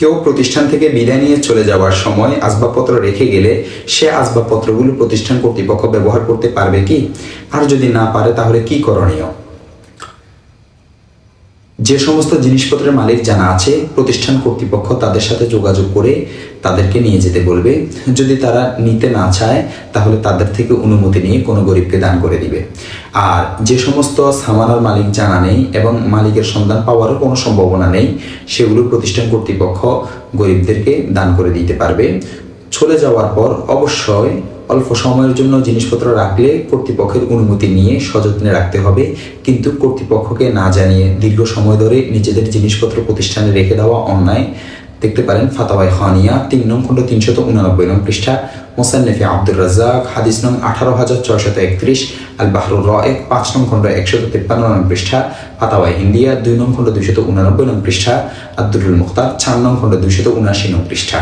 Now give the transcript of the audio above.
কেউ প্রতিষ্ঠান থেকে বিদায় নিয়ে চলে যাওয়ার সময় আসবাবপত্র রেখে গেলে সে আসবাবপত্রগুলো প্রতিষ্ঠান কর্তৃপক্ষ ব্যবহার করতে পারবে কি? আর যদি না পারে, তাহলে কি করণীয়? যে সমস্ত জিনিসপত্রের মালিক জানা আছে, প্রতিষ্ঠান কর্তৃপক্ষ তাদের সাথে যোগাযোগ করে তাদেরকে নিয়ে যেতে বলবে। যদি তারা নিতে না চায়, তাহলে তাদের থেকে অনুমতি নিয়ে কোনো গরিবকে দান করে দিবে। আর যে সমস্ত সামানার মালিক জানা নেই এবং মালিকের সন্ধান পাওয়ারও কোনো সম্ভাবনা নেই, সেগুলো প্রতিষ্ঠান কর্তৃপক্ষ গরিবদেরকে দান করে দিতে পারবে। চলে যাওয়ার পর অবশ্যই অল্প সময়ের জন্য জিনিসপত্র রাখলে কর্তৃপক্ষের অনুমতি নিয়ে সযত্নে রাখতে হবে। কিন্তু কর্তৃপক্ষকে না জানিয়ে দীর্ঘ সময় ধরে নিজেদের জিনিসপত্র প্রতিষ্ঠানে রেখে দেওয়া অন্যায়। দেখতে পারেন ফাতাওয়াই খানিয়া তিন নং খণ্ড তিনশত উনানব্বই নং পৃষ্ঠা, মোসান্নেফি আব্দুর রাজ্জাক, হাদিস নং আঠারো হাজার ছয়শত একত্রিশ আল বাহরুর র এক পাঁচ নং খণ্ড একশত তিপ্পান্ন নং পৃষ্ঠা ফাতাওয়াই ইন্ডিয়া দুই নং খণ্ড দুইশত উনানব্বই নং পৃষ্ঠা আব্দুল মুখতার, চার নং খণ্ড দুইশত উনাশি নং পৃষ্ঠা।